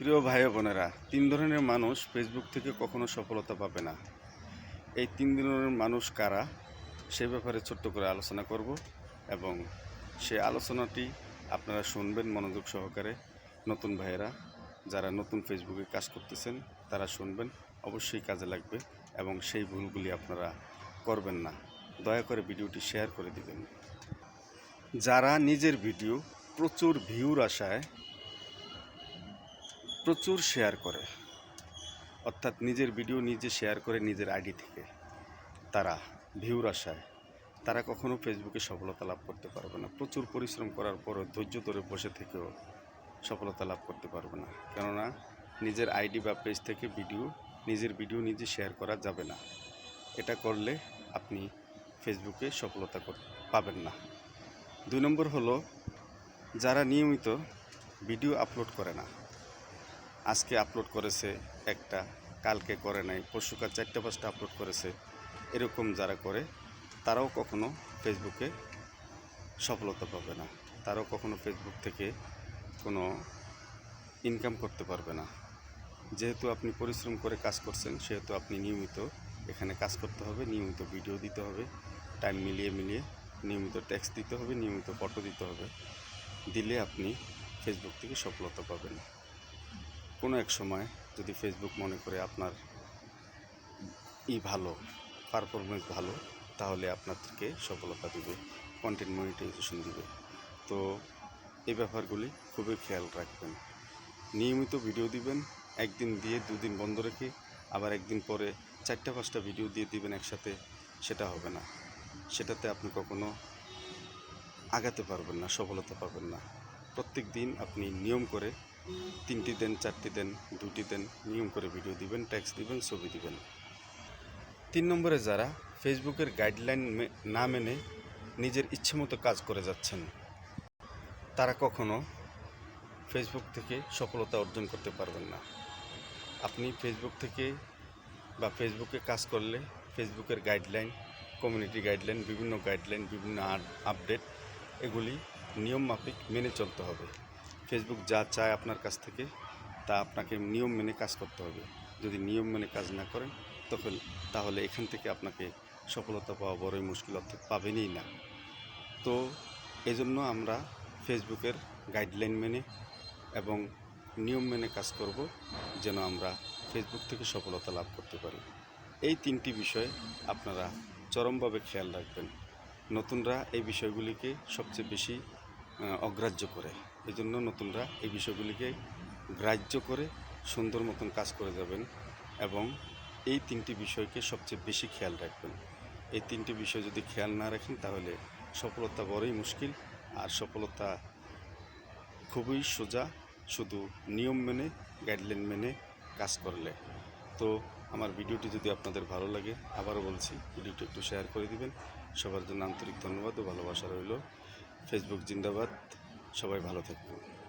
প্রিয় ভাই বোনেরা, তিন ধরনের মানুষ ফেসবুক থেকে কখনো সফলতা পাবে না। এই তিন ধরনের মানুষ কারা, সে ব্যাপারে ছোট্ট করে আলোচনা করব এবং সে আলোচনাটি আপনারা শুনবেন মনোযোগ সহকারে। নতুন ভাইয়েরা, যারা নতুন ফেসবুকে কাজ করতেছেন, তারা শুনবেন, অবশ্যই কাজে লাগবে এবং সেই ভুলগুলি আপনারা করবেন না। দয়া করে ভিডিওটি শেয়ার করে দিবেন। যারা নিজের ভিডিও প্রচুর ভিউর আশায় প্রচুর শেয়ার করে। অর্থাৎ নিজের ভিডিও নিজে শেয়ার করে নিজের আইডি থেকে। তারা ভিউর আশায় তারা কখনো ফেসবুকে সফলতা লাভ করতে পারবে না। প্রচুর পরিশ্রম করার পরও ধৈর্য ধরে বসে থেকেও সফলতা লাভ করতে পারবে না। কেননা, নিজের আইডি বা পেজ থেকে ভিডিও নিজের ভিডিও নিজে শেয়ার করা যাবে না। এটা করলে আপনি ফেসবুকে সফলতা পাবেন না। দুই নম্বর হলো, যারা নিয়মিত ভিডিও আপলোড করে না আজকে আপলোড করেছে একটা, কালকে করে নাই পরশুকার চারটে পাঁচটা আপলোড করেছে, এরকম যারা করে, তারাও কখনো ফেসবুকে সফলতা পাবে না। তারাও কখনো ফেসবুক থেকে কোনো ইনকাম করতে পারবে না। যেহেতু আপনি পরিশ্রম করে কাজ করছেন, সেহেতু আপনি নিয়মিত এখানে কাজ করতে হবে, নিয়মিত ভিডিও দিতে হবে টাইম মিলিয়ে মিলিয়ে নিয়মিত ট্যাক্স দিতে হবে, নিয়মিত ফটো দিতে হবে, দিলে আপনি ফেসবুক থেকে সফলতা পাবেন। কোনো এক সময় যদি ফেসবুক মনে করে আপনার ই ভালো পারফরমেন্স ভালো, তাহলে আপনাদেরকে সফলতা দেবে কন্টেন্ট মনিটাইজেশন দিবে। তো এই ব্যাপারগুলি খুবই খেয়াল রাখবেন। নিয়মিত ভিডিও দিবেন, একদিন দিয়ে দুদিন বন্ধ রেখে আবার একদিন পরে চারটা, পাঁচটা ভিডিও দিয়ে দিবেন একসাথে, সেটা হবে না। সেটাতে আপনি কখনো আগাতে পারবেন না, সফলতা পাবেন না। প্রত্যেক দিন আপনি নিয়ম করে তিনটি দেন, চারটি দেন, দুটি দেন, নিয়ম করে ভিডিও দিবেন ট্যাক্স দিবেন, ছবি দিবেন। তিন নম্বরে যারা ফেসবুকের গাইডলাইন না মেনে নিজের ইচ্ছে মতো কাজ করে যাচ্ছেন, তারা কখনো ফেসবুক থেকে সফলতা অর্জন করতে পারবেন না। আপনি ফেসবুক থেকে বা ফেসবুকে কাজ করলে ফেসবুকের গাইডলাইন কমিউনিটি গাইডলাইন বিভিন্ন গাইডলাইন বিভিন্ন আপডেট এগুলি নিয়ম মাফিক মেনে চলতে হবে। ফেসবুক যা চায় আপনার কাছ থেকে, তা আপনাকে নিয়ম মেনে কাজ করতে হবে। যদি নিয়ম মেনে কাজ না করেন, তখন তাহলে এখান থেকে আপনাকে সফলতা পাওয়া বড়ই মুশকিল, অর্থাৎ পাবেনই না। তো, এজন্য আমরা ফেসবুকের গাইডলাইন মেনে এবং নিয়ম মেনে কাজ করব, যেন আমরা ফেসবুক থেকে সফলতা লাভ করতে পারি। এই তিনটি বিষয় আপনারা চরমভাবে খেয়াল রাখবেন। নতুনরা এই বিষয়গুলিকে সবচেয়ে বেশি অগ্রাহ্য করে। এই জন্য নতুনরা এই বিষয়গুলিকে গ্রাহ্য করে সুন্দর মতন কাজ করে যাবেন এবং এই তিনটি বিষয়কে সবচেয়ে বেশি খেয়াল রাখবেন। এই তিনটি বিষয় যদি খেয়াল না রাখেন, তাহলে সফলতা বড়ই মুশকিল আর সফলতা খুবই সোজা। শুধু নিয়ম মেনে গাইডলাইন মেনে কাজ করলে। তো আমার ভিডিওটি যদি আপনাদের ভালো লাগে, আবারও বলছি, ভিডিওটি একটু শেয়ার করে দিবেন। সবার জন্য আন্তরিক ধন্যবাদ ও ভালোবাসা রইল। ফেসবুক জিন্দাবাদ। সবাই ভালো থাকবেন।